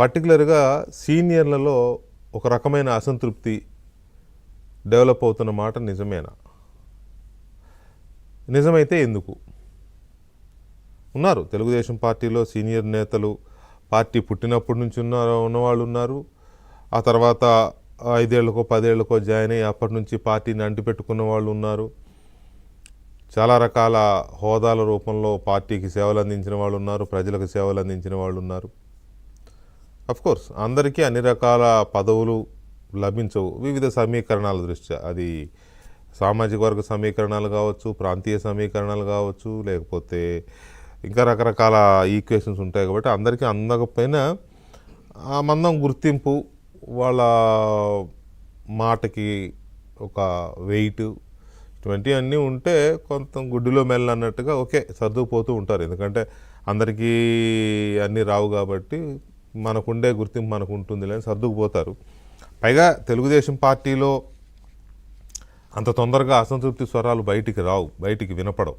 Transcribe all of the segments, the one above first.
పర్టికులర్గా సీనియర్లలో ఒక రకమైన అసంతృప్తి డెవలప్ అవుతున్న మాట నిజమేనా? నిజమైతే ఎందుకు? ఉన్నారు. తెలుగుదేశం పార్టీలో సీనియర్ నేతలు పార్టీ పుట్టినప్పటి నుంచి ఉన్న ఉన్నవాళ్ళు ఉన్నారు. ఆ తర్వాత ఐదేళ్ళకో పదేళ్ళకో జాయిన్ అయ్యి అప్పటి నుంచి పార్టీని అంటిపెట్టుకున్న వాళ్ళు ఉన్నారు. చాలా రకాల హోదాల రూపంలో పార్టీకి సేవలు అందించిన వాళ్ళు ఉన్నారు ప్రజలకు సేవలు అందించిన వాళ్ళు ఉన్నారు. కోర్స్ అందరికీ అన్ని రకాల పదవులు లభించవు. వివిధ సమీకరణాల దృష్ట్యా. అది సామాజిక వర్గ సమీకరణాలు కావచ్చు ప్రాంతీయ సమీకరణాలు కావచ్చు లేకపోతే ఇంకా రకరకాల ఈక్వేషన్స్ ఉంటాయి కాబట్టి అందరికీ అందకపోయినా ఆ మందం గుర్తింపు వాళ్ళ మాటకి ఒక వెయిట్ ఇటువంటివి అన్నీ ఉంటే కొంత గుడ్డిలో మెల్ల అన్నట్టుగా ఓకే సర్దుకుపోతూ ఉంటారు. ఎందుకంటే అందరికీ అన్నీ రావు కాబట్టి మనకుండే గుర్తింపు మనకు ఉంటుంది అని సర్దుకుపోతారు. పైగా తెలుగుదేశం పార్టీలో అంత తొందరగా అసంతృప్తి స్వరాలు బయటికి రావు బయటికి వినపడవు.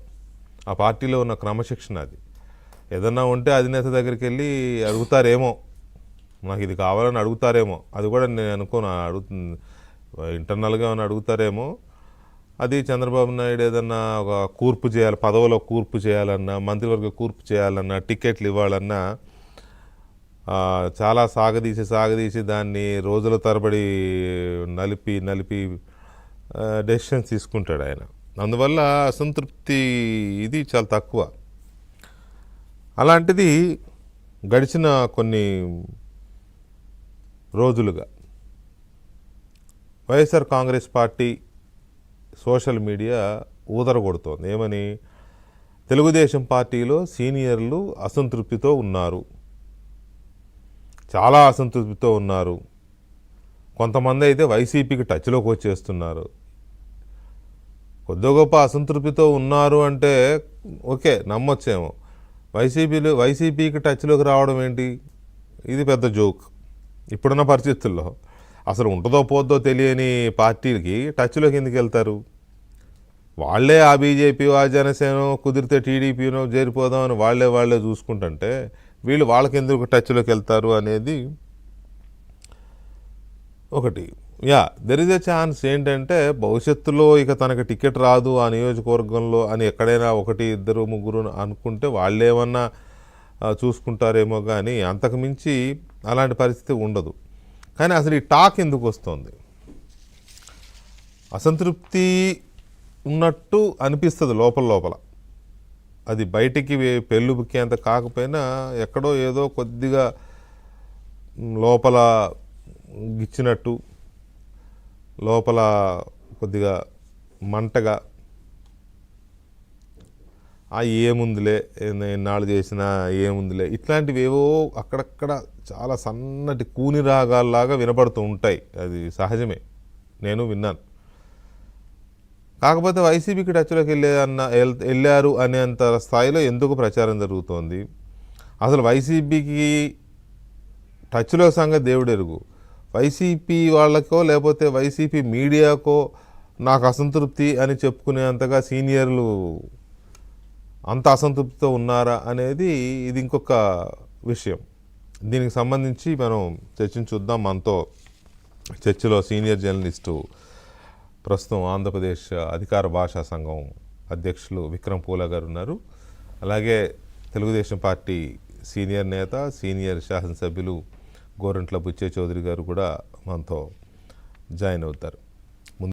ఆ పార్టీలో ఉన్న క్రమశిక్షణ అది. ఏదన్నా ఉంటే అధినేత దగ్గరికి వెళ్ళి అడుగుతారేమో నాకు ఇది కావాలని అడుగుతారేమో. అది కూడా నేను అనుకోను అడుగు ఇంటర్నల్గా ఏమైనా అడుగుతారేమో. అది చంద్రబాబు నాయుడు ఏదన్నా ఒక కూర్పు చేయాలి పదవిలో కూర్పు చేయాలన్నా మంత్రివర్గ కూర్పు చేయాలన్నా టికెట్లు ఇవ్వాలన్నా చాలా సాగదీసి సాగదీసి దాన్ని రోజుల తరబడి నలిపి నలిపి డెసిషన్స్ తీసుకుంటాడు ఆయన. అందువల్ల అసంతృప్తి ఇది చాలా తక్కువ. అలాంటిది గడిచిన కొన్ని రోజులుగా YSR Congress party social media ఊదరగొడుతోంది. ఏమని? తెలుగుదేశం పార్టీలో సీనియర్లు అసంతృప్తితో ఉన్నారు. చాలా అసంతృప్తితో ఉన్నారు. కొంతమంది అయితే వైసీపీకి టచ్లోకి వచ్చేస్తున్నారు. కొద్ది గొప్ప అసంతృప్తితో ఉన్నారు అంటే ఓకే నమ్మొచ్చేమో. వైసీపీలో వైసీపీకి టచ్లోకి రావడం ఏంటి? ఇది పెద్ద జోక్. ఇప్పుడున్న పరిస్థితుల్లో అసలు ఉంటుందో పోద్దో తెలియని పార్టీలకి టచ్లోకి ఎందుకు వెళ్తారు? వాళ్ళే ఆ బీజేపీ ఆ జనసేన కుదిరితే టీడీపీనో చేరిపోదామని వాళ్ళే వాళ్ళే చూసుకుంటుంటే వీళ్ళు వాళ్ళకి ఎందుకు టచ్లోకి వెళ్తారు అనేది ఒకటి. Yeah there is a chance ఏంటంటే భవిష్యత్తులో ఇక తనకి టికెట్ రాదు ఆ నియోజకవర్గంలో అని ఎక్కడైనా ఒకటి ఇద్దరు ముగ్గురు అనుకుంటే వాళ్ళేమన్నా చూసుకుంటారేమో కానీ అంతకు మించి అలాంటి పరిస్థితి ఉండదు. కానీ అసలు ఈ టాక్ ఎందుకు వస్తుంది? అసంతృప్తి ఉన్నట్టు అనిపిస్తుంది లోపల లోపల. అది బయటికి వే- పెళ్ళుబుక్కేంత కాకపోయినా ఎక్కడో ఏదో కొద్దిగా లోపల గిచ్చినట్టు లోపల కొద్దిగా మంటగా ఆ ఏముందిలే ఎన్నాళ్ళు చేసినా ఏముందిలే ఇట్లాంటివి ఏవో అక్కడక్కడ చాలా సన్నటి కూని రాగాల్లాగా వినపడుతూ ఉంటాయి. అది సహజమే. నేను విన్నాను. కాకపోతే వైసీపీకి టచ్లోకి వెళ్ళే అన్న వెళ్ళారు అనేంత స్థాయిలో ఎందుకు ప్రచారం జరుగుతోంది? అసలు వైసీపీకి టచ్లో సంగతి దేవుడు ఎరుగు వైసీపీ వాళ్ళకో లేకపోతే వైసీపీ మీడియాకో నాకు అసంతృప్తి అని చెప్పుకునేంతగా సీనియర్లు అంత అసంతృప్తితో ఉన్నారా అనేది ఇది ఇంకొక విషయం. దీనికి సంబంధించి మనం చర్చించుద్దాం. మనతో చర్చలో సీనియర్ జర్నలిస్టు ప్రస్తుతం ఆంధ్రప్రదేశ్ అధికార భాషా సంఘం అధ్యక్షులు విక్రమ్ పూల గారు ఉన్నారు. అలాగే తెలుగుదేశం పార్టీ సీనియర్ నేత సీనియర్ శాసనసభ్యులు గోరంట్ల బుచ్చే చౌదరి గారు కూడా మనతో జాయిన్ అవుతారు.